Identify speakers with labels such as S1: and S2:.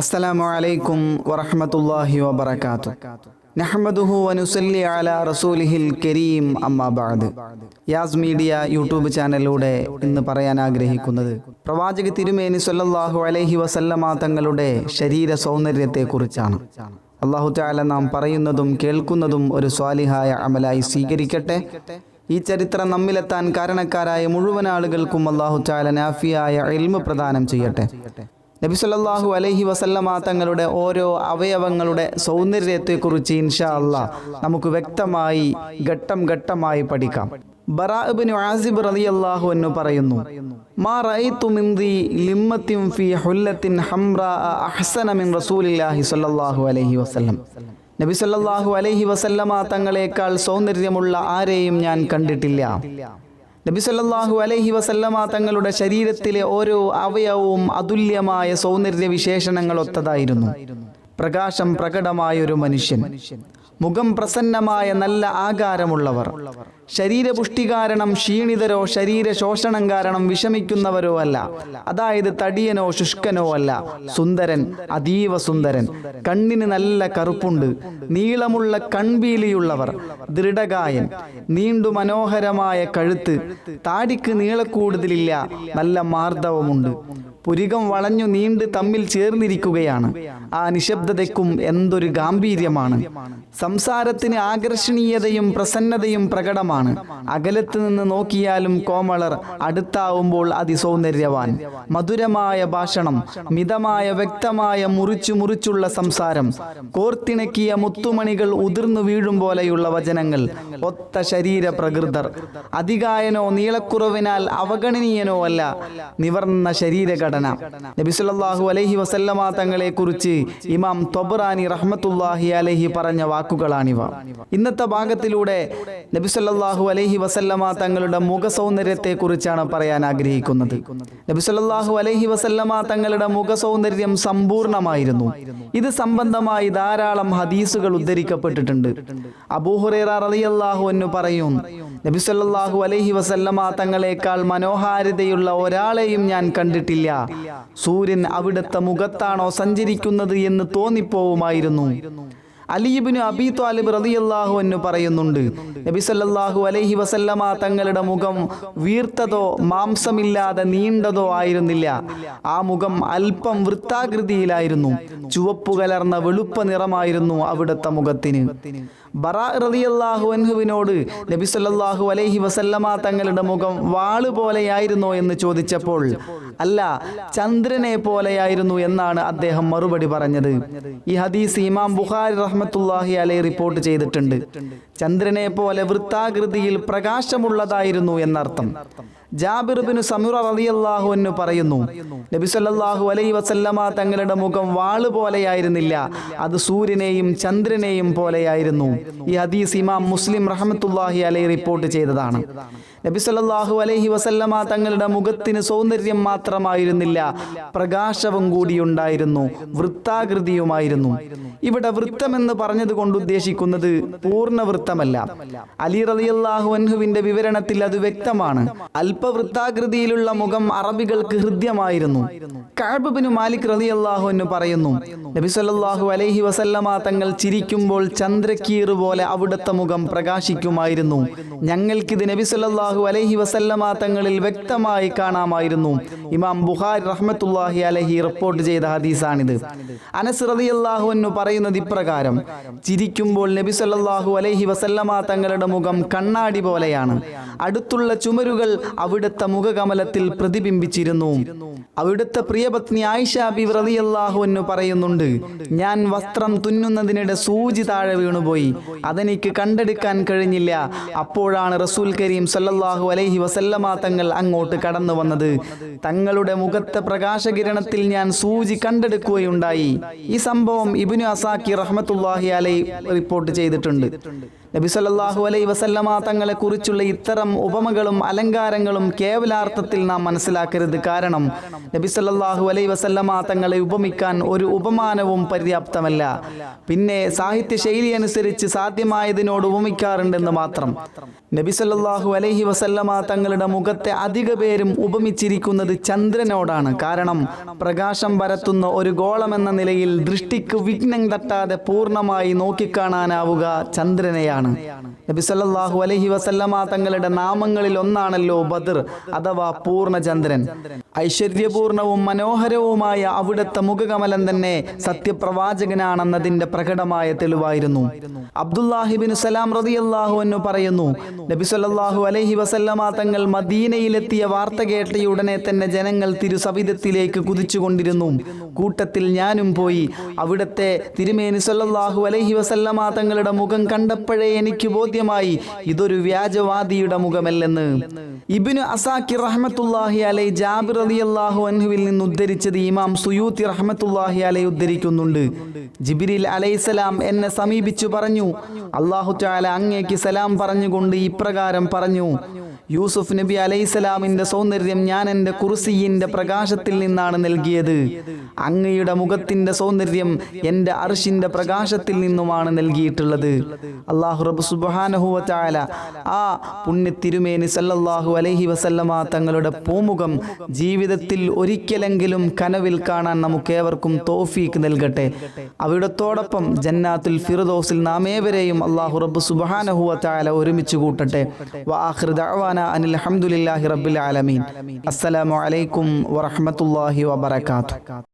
S1: അസ്സലാമു അലൈക്കും വറഹ്മത്തുള്ളാഹി വബറകാത്തു നഹ്മദുഹു വനുസല്ലി അലാ റസൂലിഹിൽ കരീം അമ്മാ ബഅദ്. യാസ് മീഡിയ യൂട്യൂബ് ചാനലിലൂടെ ഇന്ന് പറയാൻ ആഗ്രഹിക്കുന്നത് പ്രവാചക തിരുമേനി സല്ലല്ലാഹു അലൈഹി വസല്ലമ തങ്ങളുടെ ശരീര സൗന്ദര്യത്തെക്കുറിച്ചാണ്. അള്ളാഹു ചാല നാം പറയുന്നതും കേൾക്കുന്നതും ഒരു സ്വാലിഹായ അമലായി സ്വീകരിക്കട്ടെ. ഈ ചരിത്രം നമ്മിലെത്താൻ കാരണക്കാരായ മുഴുവൻ ആളുകൾക്കും അള്ളാഹു തആല നാഫിയായ എൽമ പ്രദാനം ചെയ്യട്ടെ. നബി സല്ലല്ലാഹു അലൈഹി വസല്ലമ തങ്ങളുടെ ഓരോ അവയവങ്ങളുടെ സൗന്ദര്യത്തെക്കുറിച്ച് ഇൻഷാ അല്ല നമുക്ക് വ്യക്തമായി ഘട്ടം ഘട്ടമായി പഠിക്കാം. ബറാഇബ്നു ആസിബ് പറയുന്നു മാ ലിമ്മത്തിൻ ഹുല്ലത്തിൻ ഹംറ അഹ്സന മിൻ റസൂലില്ലാഹി സല്ലല്ലാഹു അലൈഹി വസല്ലം. നബി സല്ലല്ലാഹു അലൈഹി വസല്ലമ തങ്ങളെക്കാൾ സൗന്ദര്യമുള്ള ആരെയും ഞാൻ കണ്ടിട്ടില്ല. നബി സല്ലല്ലാഹു അലൈഹി വസല്ലമ തങ്ങളുടെ ശരീരത്തിലെ ഓരോ അവയവവും അതുല്യമായ സൗന്ദര്യ വിശേഷണങ്ങൾ ഒത്തതായിരുന്നു പ്രകാശം പ്രകടമായ ഒരു മനുഷ്യൻ. മുഖം പ്രസന്നമായ നല്ല ആകാരമുള്ളവർ. ശരീരപുഷ്ടി കാരണം ക്ഷീണിതരോ ശരീര ശോഷണം കാരണം വിഷമിക്കുന്നവരോ അല്ല. അതായത് തടിയനോ ശുഷ്കനോ അല്ല. സുന്ദരൻ അതീവ സുന്ദരൻ. കണ്ണിന് നല്ല കറുപ്പുണ്ട്. നീളമുള്ള കൺപീലിയുള്ളവർ ദൃഢകായൻ നീണ്ടു മനോഹരമായ കഴുത്ത്. താടിക്ക് നീളക്കൂടുതലില്ല നല്ല മാർദ്ദവമുണ്ട്. പുരികം വളഞ്ഞു നീണ്ട് തമ്മിൽ ചേർന്നിരിക്കുകയാണ്. ആ നിശബ്ദതയ്ക്കും എന്തൊരു ഗാംഭീര്യമാണ്. സംസാരത്തിന് ആകർഷണീയതയും പ്രസന്നതയും പ്രകടമാണ്. അകലത്ത് നിന്ന് നോക്കിയാലും കോമളർ അടുത്താവുമ്പോൾ അതിസൗന്ദര്യവാൻ. മധുരമായ ഭാഷണം മിതമായ വ്യക്തമായ മുറിച്ചു മുറിച്ചുള്ള സംസാരം കോർത്തിണക്കിയ മുത്തുമണികൾ ഉതിർന്നു വീഴും പോലെയുള്ള വചനങ്ങൾ ഒത്ത ശരീര പ്രകൃതർ അധികായനോ നീളക്കുറവിനാൽ അവഗണനീയനോ അല്ല നിവർന്ന ശരീരഘടന. നബിസുല്ലാഹു അലഹി വസല്ലമ തങ്ങളെ കുറിച്ച് ഇമാം തൊബറാനി റഹ്മത്തുല്ലാഹി അലഹി പറഞ്ഞ വാക്കുകളാണിവ. ഇന്നത്തെ ഭാഗത്തിലൂടെ നബിസല്ലാഹു അലൈഹി വസല്ലമ തങ്ങളുടെ മുഖ സൗന്ദര്യത്തെ കുറിച്ചാണ് പറയാൻ ആഗ്രഹിക്കുന്നത്. നബി സല്ലാഹു അലൈഹി വസല്ലമ തങ്ങളുടെ മുഖ സൗന്ദര്യം സമ്പൂർണമായിരുന്നു. ഇത് സംബന്ധമായി ധാരാളം ഹദീസുകൾ ഉദ്ധരിക്കപ്പെട്ടിട്ടുണ്ട്. അബൂഹുറേറ റളിയല്ലാഹു പറയും നബി സല്ലല്ലാഹു അലൈഹി വസല്ലമ തങ്ങളെക്കാൾ മനോഹാരിതയുള്ള ഒരാളെയും ഞാൻ കണ്ടിട്ടില്ല. സൂര്യൻ അവിടുത്തെ മുഖത്താണോ സഞ്ചരിക്കുന്നത് എന്ന് തോന്നിപ്പോവുമായിരുന്നു. അലിബിന് അബി താലിബ് റളിയല്ലാഹു എന്ന് പറയുന്നുണ്ട് നബി സല്ലല്ലാഹു അലൈഹി വസല്ലമ തങ്ങളുടെ മുഖം വീർത്തതോ മാംസമില്ലാതെ നീണ്ടതോ ആയിരുന്നില്ല. ആ മുഖം അല്പം വൃത്താകൃതിയിലായിരുന്നു ചുവപ്പ് കലർന്ന വെളുപ്പ നിറമായിരുന്നു അവിടുത്തെ മുഖത്തിന്. ബറ റളിയല്ലാഹു അൻഹുവിനോട് നബി സല്ലല്ലാഹു അലൈഹി വസല്ലമ തങ്ങളുടെ മുഖം വാൾ പോലെയായിരുന്നോ എന്ന് ചോദിച്ചപ്പോൾ അല്ല ചന്ദ്രനെ പോലെയായിരുന്നു എന്നാണ് അദ്ദേഹം മറുപടി പറഞ്ഞത്. ഈ ഹദീസ് ഇമാം ബുഖാരി റഹ്മത്തുല്ലാഹി അലൈ റിപ്പോർട്ട് ചെയ്തിട്ടുണ്ട്. ചന്ദ്രനെ പോലെ വൃത്താകൃതിയിൽ പ്രകാശമുള്ളതായിരുന്നു എന്നർത്ഥം. ജാബിർ ബിൻ സമുറ റളിയല്ലാഹു അൻഹു പറയുന്നു നബി സല്ലല്ലാഹു അലൈഹി വസല്ലമ തങ്ങളുടെ മുഖം വാൾ പോലെയായിരുന്നില്ല അത് സൂര്യനെയും ചന്ദ്രനെയും പോലെയായിരുന്നു. ഈ ഹദീസ് ഇമാം മുസ്ലിം റഹമത്തുല്ലാഹി അലൈഹി റിപ്പോർട്ട് ചെയ്തതാണ്. നബി സല്ലല്ലാഹു അലൈഹി വസല്ലമ തങ്ങളുടെ മുഖത്തിന് സൗന്ദര്യം മാത്രമായിരുന്നില്ല പ്രകാശവും കൂടിയുണ്ടായിരുന്നു വൃത്താകൃതിയുമായിരുന്നു. ഇവിടെ വൃത്തം വൃത്തമെന്ന് പറഞ്ഞതുകൊണ്ട് ഉദ്ദേശിക്കുന്നത് പൂർണ വൃത്തമല്ല. അലി റളിയല്ലാഹു അൻഹുവിന്റെ വിവരണത്തിൽ അത് വ്യക്തമാണ്. അല്പവൃത്താകൃതിയിലുള്ള മുഖം അറബികൾക്ക് ഹൃദ്യമായിരുന്നു. ബിൻ മാലിക് റളിയല്ലാഹു എന്ന് പറയുന്നു നബി സല്ലല്ലാഹു അലൈഹി വസല്ലമ തങ്ങൾ ചിരിക്കുമ്പോൾ ചന്ദ്രക്കീർ പോലെ അവിടുത്തെ മുഖം പ്രകാശിക്കുമായിരുന്നു. ഞങ്ങൾക്കിത് നബി സല്ലല്ലാഹു അലൈഹി വസല്ലമ തങ്ങളിൽ വ്യക്തമായി കാണാമായിരുന്നു. ഇമാം ബുഖാരി റഹ്മത്തുല്ലാഹി അലഹി റിപ്പോർട്ട് ചെയ്ത ഹദീസാണിത്. അനസ് റളിയല്ലാഹു എന്ന് പറയുന്നത് ഇപ്രകാരം ചിരിക്കുമ്പോൾ നബി സല്ലല്ലാഹു അലൈഹി വസല്ലമ തങ്ങളുടെ മുഖം കണ്ണാടി പോലെയാണ്. അടുത്തുള്ള ചുമരുകൾ അവിടുത്തെ മുഖകമലത്തിൽ പ്രതിബിംബിച്ചിരുന്നു. അവിടുത്തെ പ്രിയപത്നി ആയിഷ ബി റളിയല്ലാഹു അൻഹു പറയുന്നുണ്ട് ഞാൻ വസ്ത്രം തുന്നുന്നതിനിടെ സൂചി താഴെ വീണുപോയി. അതെനിക്ക് കണ്ടെടുക്കാൻ കഴിഞ്ഞില്ല. അപ്പോഴാണ് റസൂൽ കരീം സല്ലല്ലാഹു അലൈഹി വസല്ലമ തങ്ങൾ അങ്ങോട്ട് കടന്നു വന്നത്. തങ്ങളുടെ മുഖത്തെ പ്രകാശകിരണത്തിൽ ഞാൻ സൂചി കണ്ടെടുക്കുകയുണ്ടായി. ഈ സംഭവം ഇബ്നു അസാക്കി റഹ്മത്തുള്ളാഹി അലൈ റിപ്പോർട്ട് ചെയ്തിട്ടുണ്ട്. നബി സല്ലല്ലാഹു അലൈഹി വസല്ലമ തങ്ങളെ കുറിച്ചുള്ള ഇത്തരം ഉപമകളും അലങ്കാരങ്ങളും കേവലാർത്ഥത്തിൽ നാം മനസ്സിലാക്കരുത്. കാരണം നബി സല്ലല്ലാഹു അലൈഹി വസല്ലമ തങ്ങളെ ഉപമിക്കാൻ ഒരു ഉപമാനവും പര്യാപ്തമല്ല. പിന്നെ സാഹിത്യ ശൈലി അനുസരിച്ച് സാധ്യമായതിനോട് ഉപമിക്കാറുണ്ടെന്ന് മാത്രം. നബി സല്ലല്ലാഹു അലൈഹി വസല്ലമ തങ്ങളുടെ മുഖത്തെ അധിക പേരും ഉപമിച്ചിരിക്കുന്നത് ചന്ദ്രനോടാണ്. കാരണം പ്രകാശം പരത്തുന്ന ഒരു ഗോളമെന്ന നിലയിൽ ദൃഷ്ടിക്ക് വിഘ്നം തട്ടാതെ പൂർണമായി നോക്കിക്കാണാനാവുക ചന്ദ്രനെയാണ്. നബി നബിസല്ലാഹു അലഹി വസല്ലമ തങ്ങളുടെ നാമങ്ങളിൽ ഒന്നാണല്ലോ ബദർ അഥവാ പൂർണചന്ദ്രൻ. ഐശ്വര്യപൂർണവും മനോഹരവുമായ അവിടുത്തെ മുഖകമലം തന്നെ സത്യപ്രവാചകനാണെന്നതിന്റെ പ്രകടമായ തെളിവായിരുന്നു. അബ്ദുല്ലാഹിബിൻ സലാം റളിയല്ലാഹു എന്ന് പറയുന്നു നബി അലഹി വസല്ലമ തങ്ങൾ മദീനയിലെത്തിയ വാർത്ത കേട്ടയുടനെ തന്നെ ജനങ്ങൾ തിരുസവിധത്തിലേക്ക് കുതിച്ചുകൊണ്ടിരുന്നു. കൂട്ടത്തിൽ ഞാനും പോയി. അവിടുത്തെ തിരുമേനി സല്ലല്ലാഹു അലഹി വസല്ലമ തങ്ങളുടെ മുഖം കണ്ടപ്പോഴേ എനിക്ക് ബോധ്യമായി ഇതൊരു വ്യാജവാദിയുടെ മുഖമല്ലെന്ന്. ഇബിനു അസാക്കി റഹ്മത്തുല്ലാഹി അലൈ ജാബിർ അലി അള്ളാഹു അൻഹുവിൽ നിന്ന് ഉദ്ധരിച്ചത് ഇമാം സുയൂത്തി റഹ്മത്തുല്ലാഹി അലൈ ഉദ്ധരിക്കുന്നുണ്ട്. ജിബിരിൽ അലൈസലാം എന്നെ സമീപിച്ചു പറഞ്ഞു. അള്ളാഹു ചാല അങ്ങേക്ക് സലാം പറഞ്ഞുകൊണ്ട് ഇപ്രകാരം പറഞ്ഞു. യൂസുഫ് നബി അലൈസലാമിന്റെ സൗന്ദര്യം ഞാൻ എന്റെ കുർസിയിന്റെ പ്രകാശത്തിൽ നിന്നാണ് നൽകിയത്. അങ്ങയുടെ മുഖത്തിന്റെ സൗന്ദര്യം എന്റെ അർഷിന്റെ പ്രകാശത്തിൽ നിന്നുമാണ് നൽകിയിട്ടുള്ളത്. അള്ളാഹു റബ് സുബ്ഹാനഹു ചാല ആ പുണ്യ തിരുമേനി സല്ലല്ലാഹു അലൈഹി വസല്ലമ തങ്ങളുടെ പൂമുഖം ജീവിതത്തിൽ ഒരിക്കലെങ്കിലും കനവിൽ കാണാൻ നമുക്കേവർക്കും തോഫീക്ക് നൽകട്ടെ. അവിടത്തോടൊപ്പം ജന്നാത്തുൽ ഫിറദോസിൽ നാം ഏവരെയും അള്ളാഹു റബ്ബ് സുബ്ഹാനഹു ചാല ഒരുമിച്ച് കൂട്ടട്ടെ. വാഹിർ അനിൽ ഹംദുലില്ലാഹി റബ്ബിൽ ആലമീൻ. അസ്സലാമു അലൈക്കും വറഹ്മത്തുള്ളാഹി വബറകാതുഹു.